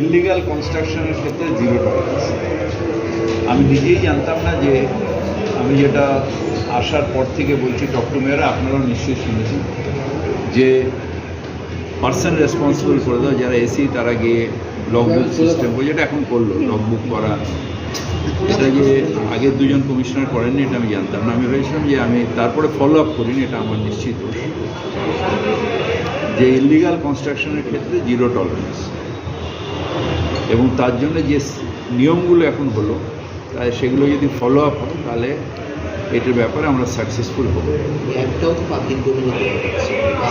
Illegal কনস্ট্রাকশনের ক্ষেত্রে zero tolerance আমি নিজেই জানতাম না যে আমি যেটা আসার পর থেকে বলছি ডক্টর মেয়েরা আপনারাও নিশ্চয়ই শুনেছেন, যে পার্সন রেসপন্সিবল করে দাও, যারা এসি তারা গিয়ে লগ বুক সিস্টেম যেটা এখন করল লগ বুক করা। এটা যে আগের দুজন কমিশনার করেননি, এটা আমি জানতাম না। আমি ভেবেছিলাম যে আমি তারপরে ফলো আপ করিনি, এটা আমার নিশ্চিত। যে ইলিগাল কনস্ট্রাকশনের ক্ষেত্রে জিরো টলারেন্স এবং তার জন্য যে নিয়মগুলো এখন হলো তাই সেগুলো যদি ফলো আপ হয় তাহলে এটার ব্যাপারে আমরা সাকসেসফুল হব।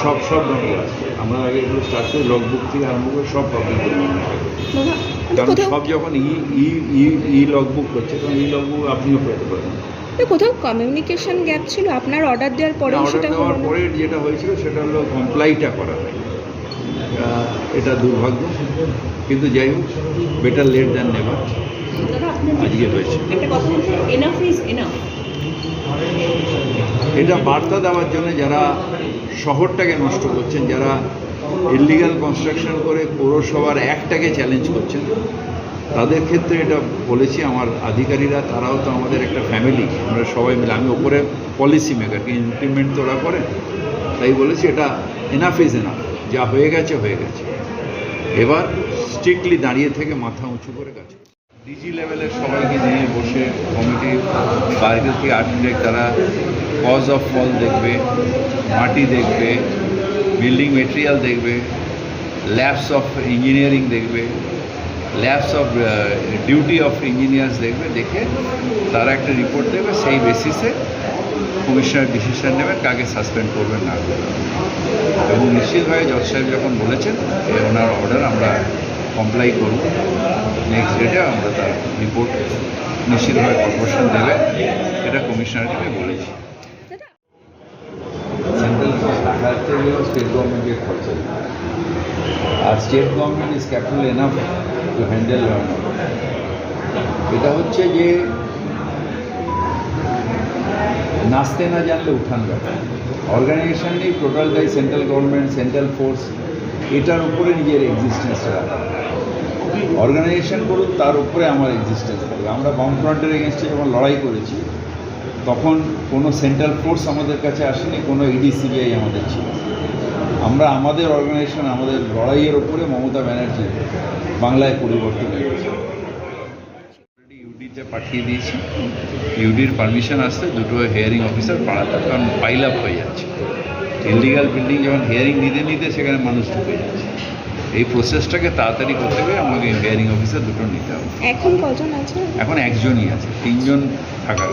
সব সব আছে। আমরা আগে এগুলো স্টার্ট করি লগ বুক থেকে আরম্ভ করে সব পাবলিক দাদা কারণ সব যখন ই ই ই ই লগ বুক হচ্ছে তখন ই লগ বুক আপনিও পেতে পারেন। কোথাও কমিউনিকেশন গ্যাপ ছিল আপনার অর্ডার দেওয়ার অর্ডার সেটা দেওয়ার হলো পরে যেটা হয়েছিল সেটা হলো কমপ্লাইটা করা হয়। এটা দুর্ভাগ্য কিন্তু যাই হোক বেটার লেট দ্যান নেভার আজকে হয়েছে। এটা বার্তা দেওয়ার জন্য যারা শহরটাকে নষ্ট করছেন যারা ইলিগাল কনস্ট্রাকশন করে পৌরসভার একটাকে চ্যালেঞ্জ করছেন তাদের ক্ষেত্রে এটা বলেছি আমার আধিকারীরা তারাও তো আমাদের একটা ফ্যামিলি আমরা সবাই মিলে আমি ওপরে পলিসি মেকারকে ইমপ্লিমেন্ট তো ওরা করেন তাই বলেছি এটা এনাফ ইজ এনাফ যা হয়ে গেছে হয়ে গেছে। এবার স্ট্রিক্টলি দাঁড়িয়ে থেকে মাথা উঁচু করে গেছে ডিজি লেভেলের সবাইকে নিয়ে বসে কমিটি বাইরে থেকে আর্কিটেক্ট তারা কজ অফ ফল দেখবে, মাটি দেখবে বিল্ডিং মেটেরিয়াল দেখবে ল্যাবস অফ ইঞ্জিনিয়ারিং দেখবে labs of duty of engineers দেখবে, দেখে তারা একটা রিপোর্ট দেবে, সেই বেসিসে কমিশনার ডিসিশন নেবেন কাকে সাসপেন্ড করবেন না এবং নিশ্চিতভাবে জজ সাহেব যখন বলেছেন যে ওনার অর্ডার আমরা কমপ্লাই করব নেক্সট ডেটে আমরা তার রিপোর্ট নিশ্চিতভাবে কর্পোরেশন দেবে এটা কমিশনারকে আমি বলেছি। স্টেট গভর্নমেন্টের আর state government is capital enough to handle এটা হচ্ছে যে, নাচতে না জানলে উঠান ব্যাপার। অর্গানাইজেশন নেই টোটালটাই সেন্ট্রাল গভর্নমেন্ট সেন্ট্রাল ফোর্স এটার উপরে নিজের এক্সিস্টেন্সটা রাখা। অর্গানাইজেশন করুন তার উপরে আমার এক্সিস্টেন্স থাকবে। আমরা বামফ্রন্টের এগেনস্টে যখন লড়াই করেছি, তখন কোনো সেন্ট্রাল ফোর্স আমাদের কাছে আসেনি, কোনো ইডি সিবিআই আমাদের ছিল আমরা আমাদের অর্গানাইজেশন আমাদের লড়াইয়ের ওপরে মমতা ব্যানার্জি বাংলায় পরিবর্তন ইউডিতে পাঠিয়ে দিয়েছি। ইউডির পারমিশন আসতে দুটো হেয়ারিং অফিসার পাড়াতে কারণ পাইল আপ হয়ে যাচ্ছে। ইলিগাল বিল্ডিং যখন হিয়ারিং নিতে নিতে সেখানে মানুষ ঢুকে যাচ্ছে। এই প্রসেসটাকে তাড়াতাড়ি করতে হবে আমাকে হিয়ারিং অফিসার দুটো নিতে হবে। এখন কজন আছে? এখন একজনই আছে তিনজন থাকার।